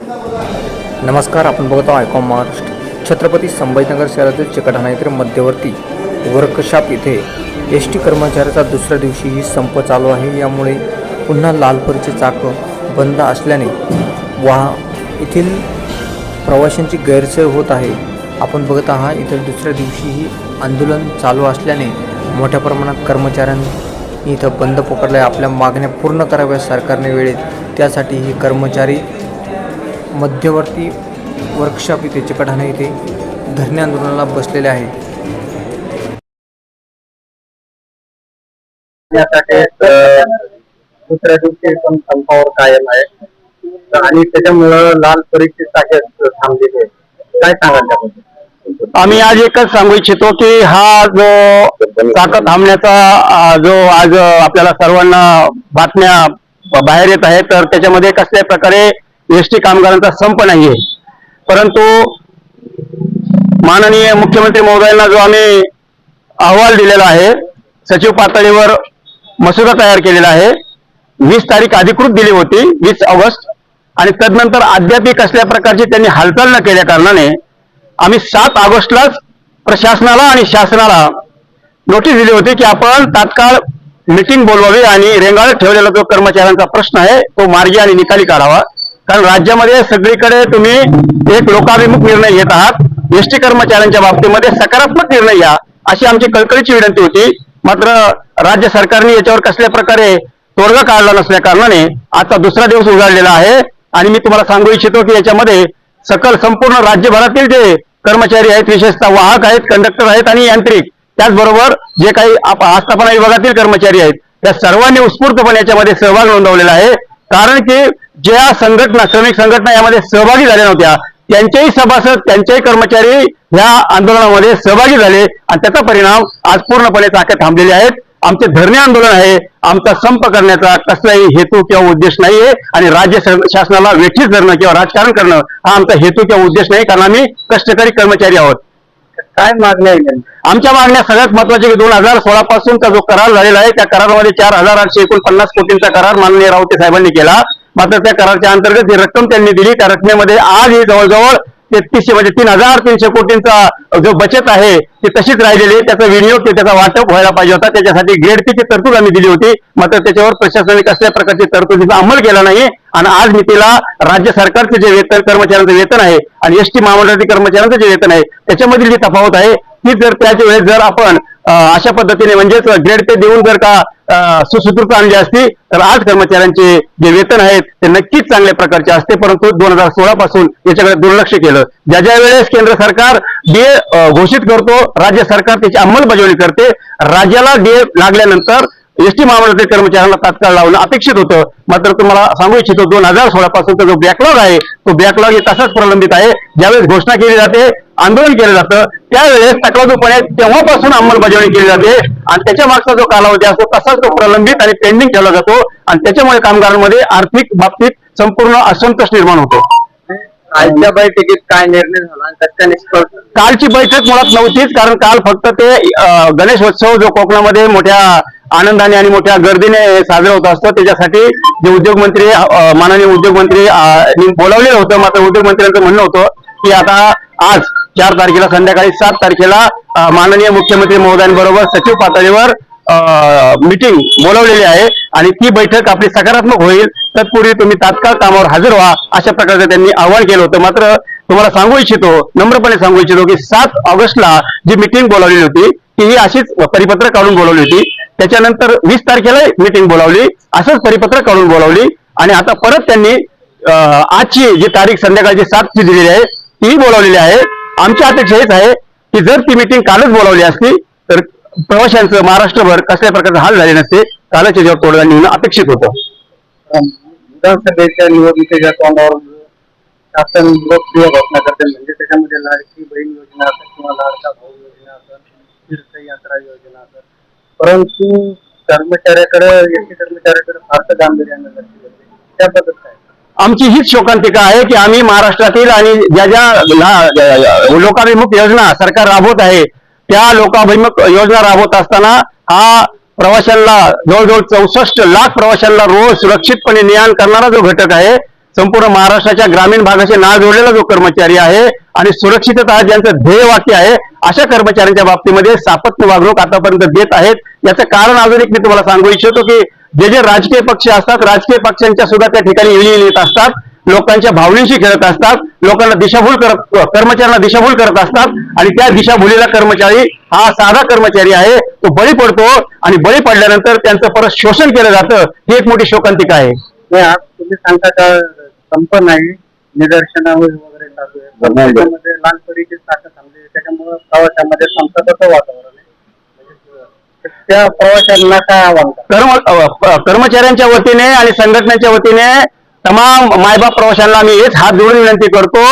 नमस्कार आपण बघत आहोत आयकॉम महाराष्ट्र. छत्रपती संभाजीनगर शहरातील चिकलठाणा येथील मध्यवर्ती वर्कशॉप इथे एस टी कर्मचाऱ्याचा दुसऱ्या दिवशीही संप चालू आहे. यामुळे पुन्हा लालपरीचे चाकं बंद असल्याने वाह येथील प्रवाशांची गैरसोय होत आहे. आपण बघत आहात इथं दुसऱ्या दिवशीही आंदोलन चालू असल्याने मोठ्या प्रमाणात कर्मचाऱ्यांनी इथं बंद पकडलं आहे आपल्या मागण्या पूर्ण कराव्या सरकारने वेळेत. त्यासाठी ही कर्मचारी मध्यवर्ती वर्कशॉप इथे चिकलठाणा येथे धरणे आंदोलनाला बसलेले आहेत. यासाठी दुसऱ्या दिवशी पण संपावर कायम आहे. आणि त्याच्यामुळं लाल परीक्षेत थांबलेले आहे. काय सांगाल त्याबद्दल? आम्ही आज एकच सांगू इच्छितो की हा जो चाकं थांबण्याचा जो आज आपल्याला सर्वांना बातम्या बाहेर येत आहेत तर त्याच्यामध्ये कसल्याही प्रकारे एस टी कामगारांचा संप नाहीये. परंतु माननीय मुख्यमंत्री महोदयांना जो आम्ही अहवाल दिलेला आहे सचिव पातळीवर मसुदा तयार केलेला आहे. वीस तारीख अधिकृत दिली होती वीस ऑगस्ट. आणि तदनंतर अद्याप कसल्या प्रकारची त्यांनी हालचाल न केल्या कारणाने आम्ही सात ऑगस्टलाच प्रशासनाला आणि शासनाला नोटीस दिली होती की आपण तात्काळ मिटिंग बोलवावी आणि रेंगाळत ठेवलेला जो कर्मचाऱ्यांचा प्रश्न आहे तो मार्गी आणि निकाली काढावा. कारण राज्यामध्ये सगळीकडे तुम्ही एक लोकाभिमुख निर्णय घेत आहात. एसटी कर्मचाऱ्यांच्या बाबतीमध्ये सकारात्मक निर्णय घ्या अशी आमची कळकळीची विनंती होती. मात्र राज्य सरकारने याच्यावर कसल्या प्रकारे तोडगा काढला नसल्या कारणाने आजचा दुसरा दिवस उजाडलेला आहे. आणि मी तुम्हाला सांगू इच्छितो की याच्यामध्ये सकल संपूर्ण राज्यभरातील जे कर्मचारी आहेत विशेषतः वाहक आहेत कंडक्टर आहेत आणि यांत्रिक त्याचबरोबर जे काही आप- आस्थापना विभागातील कर्मचारी आहेत त्या सर्वांनी उत्स्फूर्तपणे याच्यामध्ये सहभाग नोंदवलेला आहे. कारण की ज्या संघटना श्रमिक संघटना यामध्ये सहभागी झाल्या नव्हत्या त्यांचेही सभासद त्यांचेही कर्मचारी ह्या आंदोलनामध्ये सहभागी झाले आणि त्याचा परिणाम आज पूर्णपणे चाके थांबलेले आहेत. आमचे धरणे आंदोलन आहे. आमचा संप करण्याचा कसलाही हेतू किंवा उद्देश नाहीये आणि राज्य शासनाला वेठीस धरणं किंवा राजकारण करणं हा आमचा हेतू किंवा उद्देश नाही कारण आम्ही कष्टकरी कर्मचारी आहोत. काय मागण्या? आमच्या मागण्या सगळ्यात महत्त्वाच्या की दोन हजार सोळा पासूनचा जो करार झालेला आहे त्या करारामध्ये चार हजार आठशे एकोणपन्नास कोटींचा करार माननीय रावते साहेबांनी केला. मात्र त्या करारच्या अंतर्गत जी रक्कम त्यांनी दिली त्या रकमेमध्ये आजही जवळजवळ तेहतीसशे म्हणजे तीन हजार तीनशे कोटींचा जो बचत आहे ती तशीच राहिलेली त्याचा विनियोग त्याचा वाटप व्हायला पाहिजे होता. त्याच्यासाठी ग्रेड तरतूद आम्ही दिली होती. मात्र त्याच्यावर प्रशासनाने कसल्या प्रकारची तरतुदीचा अंमल केला नाही. आणि आज नीतीला राज्य सरकारचे जे वेतन कर्मचाऱ्यांचं वेतन आहे आणि एसटी महामंडळातील कर्मचाऱ्यांचं जे वेतन आहे त्याच्यामधील जी तफावत आहे ती जर त्याच्या वेळेस जर आपण अशा पद्धतीने म्हणजेच ग्रेड पे देऊन जर का अं, आणली असती तर आज कर्मचाऱ्यांचे जे वेतन आहेत ते नक्कीच चांगल्या प्रकारचे असते. परंतु दोन हजार सोळा पासून याच्याकडे दुर्लक्ष केलं. ज्या ज्या वेळेस केंद्र सरकार डीए घोषित करतो राज्य सरकार त्याची अंमलबजावणी करते. राज्याला डीए लागल्यानंतर एसटी महामंडळातील कर्मचाऱ्यांना तात्काळ लावणं अपेक्षित होतं. मात्र तुम्हाला सांगू इच्छितो दोन हजार सोळा पासूनचा जो बॅकलॉग आहे तो बॅकलॉग हे तसाच प्रलंबित आहे. ज्यावेळेस घोषणा केली जाते आंदोलन केलं जातं त्यावेळेस तक्रारपणे तेव्हापासून अंमलबजावणी केली जाते. आणि त्याच्या मागचा जो कालावधी असतो तसाच तो प्रलंबित आणि पेंडिंग ठेवला जातो. आणि त्याच्यामुळे कामगारांमध्ये आर्थिक बाबतीत संपूर्ण असंतोष निर्माण होतो. आजच्या बैठकीत काय निर्णय झाला? कालची बैठक मुळात नव्हतीच कारण काल फक्त ते अं, गणेश उत्सव जो कोकणामध्ये मोठ्या आनंदाने आणि मोठ्या गर्दीने साजरा होत असतो. त्याच्यासाठी जे उद्योगमंत्री माननीय उद्योगमंत्री बोलावलेलं होतं. मात्र उद्योगमंत्र्यांचं म्हणणं होतं की आता आज चार तारखेला संध्याकाळी सात तारखेला माननीय मुख्यमंत्री महोदयांबरोबर सचिव पातळीवर मीटिंग बोलावलेली आहे. आणि ती बैठक आपली सकारात्मक होईल. तत्पूर्वी तुम्ही तात्काळ कामावर हजर व्हा अशा प्रकारचं त्यांनी आवाहन केलं होतं. मात्र तुम्हाला सांगू इच्छितो नम्रपणे सांगू इच्छितो की सात ऑगस्टला जी मीटिंग बोलावलेली होती ती ही अशीच परिपत्र काढून बोलावली होती. त्याच्यानंतर वीस तारखेला मिटिंग बोलावली असंच परिपत्रक काढून बोलावली. आणि आता परत त्यांनी आजची जी तारीख संध्याकाळची सातची दिलेली आहे तीही बोलावलेली आहे. आमची अपेक्षा हेच आहे की जर ती मिटिंग कालच बोलावली असती तर प्रवाशांचं महाराष्ट्रभर कसल्या प्रकारचे हाल झाले नसते कालच याच्यावर तोडगा निघणं अपेक्षित होतं. विधानसभेच्या निवडणुकीच्या तोंडावर शासन लोकप्रिय घोषणा करते म्हणजे त्याच्यामध्ये लाडकी बहीण योजना असेल किंवा लाडका भाऊ योजना असेल तीर्थयात्रा योजना असेल परंतु कर्मचाऱ्याकडे एसटी कर्मचाऱ्याकडे फारसं गांभीर्यानं लक्ष देते त्याबद्दल काय? आमची हीच शोकांतिका आहे की आम्ही महाराष्ट्रातील आणि ज्या ज्या लोकाभिमुख योजना सरकार राबवत आहे त्या लोकाभिमुख योजना राबवत असताना हा प्रवाशांना जवळजवळ चौसष्ट लाख प्रवाशांना रोज सुरक्षितपणे नियान करणारा जो घटक आहे संपूर्ण महाराष्ट्राच्या ग्रामीण भागाशी नाळ जोडलेला जो कर्मचारी आहे आणि सुरक्षितता ज्यांचं ध्येय वाक्य आहे अशा कर्मचाऱ्यांच्या बाबतीमध्ये सापत्न वागणूक आतापर्यंत देत आहेत. याचं कारण अजून एक मी तुम्हाला सांगू इच्छितो की जे जे राजकीय पक्ष असतात राजकीय पक्षांच्या सुद्धा त्या ठिकाणी युनियन येत असतात. लोकांच्या भावनेशी खेळत असतात. लोकांना दिशाभूल करत कर्मचाऱ्यांना दिशाभूल करत असतात. आणि त्या दिशाभूलीला कर्मचारी हा साधा कर्मचारी आहे तो बळी पडतो आणि बळी पडल्यानंतर त्यांचं परत शोषण केलं जातं. ही एक मोठी शोकांतिका आहे. तुम्ही सांगता का संप नाही निदर्शनावर वगैरे चालू आहे. पण त्याच्यामध्ये लहानपणीची थांबली. त्याच्यामुळं प्रवाशामध्ये संपदाचं वातावरण आहे. म्हणजे त्या प्रवाशांना काय आव्हान करा कर्म अ, कर्मचाऱ्यांच्या वतीने आणि संघटनेच्या वतीने तमाम मायबाप प्रवाशांना मी हेच हात जोडून विनंती करतो.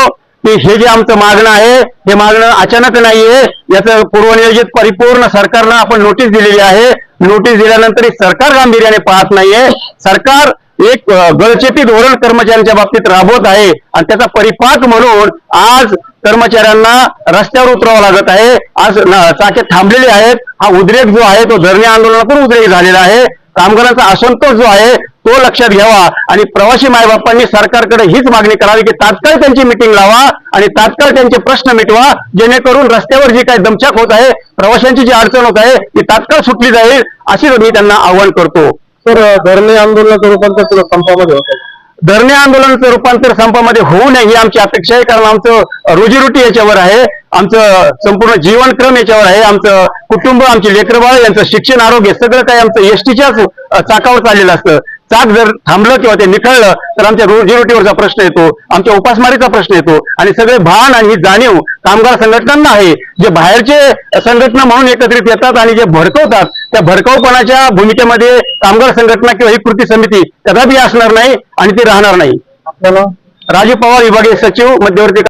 की हे जे आमचं मागणं आहे हे मागणं अचानक नाहीये. याचं पूर्वनियोजित परिपूर्ण सरकारनं आपण नोटीस दिलेली आहे. नोटीस दिल्यानंतर सरकार गांभीर्याने पाहत नाहीये. सरकार एक गळचेपी धोरण कर्मचाऱ्यांच्या बाबतीत राबवत आहे आणि त्याचा परिपाक म्हणून आज कर्मचाऱ्यांना रस्त्यावर उतरावं लागत आहे. आज चाके थांबलेले आहेत. हा उद्रेक जो आहे तो धरणे आंदोलनातून उद्रेक झालेला आहे. कामगारांचा असंतोष जो आहे तो लक्षात घ्यावा. आणि प्रवासी मायबापांनी सरकारकडे हीच मागणी करावी की तात्काळ त्यांची मिटिंग लावा आणि तात्काळ त्यांचे प्रश्न मिटवा जेणेकरून रस्त्यावर जी काही दमछाक होत आहे प्रवाशांची जी अडचण होत आहे ती तात्काळ सुटली जाईल अशी मी त्यांना आवाहन करतो. सर धरणे आंदोलनाचं रूपांतर तुला संपामध्ये होतं. धरणे आंदोलनाचं रूपांतर संपामध्ये होऊ नये ही आमची अपेक्षा आहे कारण आमचं रोजीरोटी याच्यावर आहे. आमचं संपूर्ण जीवनक्रम याच्यावर आहे. आमचं कुटुंब आमची लेकरबाळ यांचं शिक्षण आरोग्य सगळं काही आमचं एसटीच्याच चाकावर चाललेलं असतं. चाक जर थांबलं किंवा ते निखळलं तर आमच्या रोजीरोटीवरचा प्रश्न येतो आमच्या उपासमारीचा प्रश्न येतो. आणि सगळे भान आणि ही जाणीव कामगार संघटनांना आहे. जे बाहेरचे संघटना म्हणून एकत्रित येतात आणि जे भडकवतात त्या भडकवपणाच्या भूमिकेमध्ये कामगार संघटना किंवा ही कृती समिती कदापि असणार नाही आणि ती राहणार नाही. आपल्याला राजू पवार विभागीय सचिव मध्यवर्ती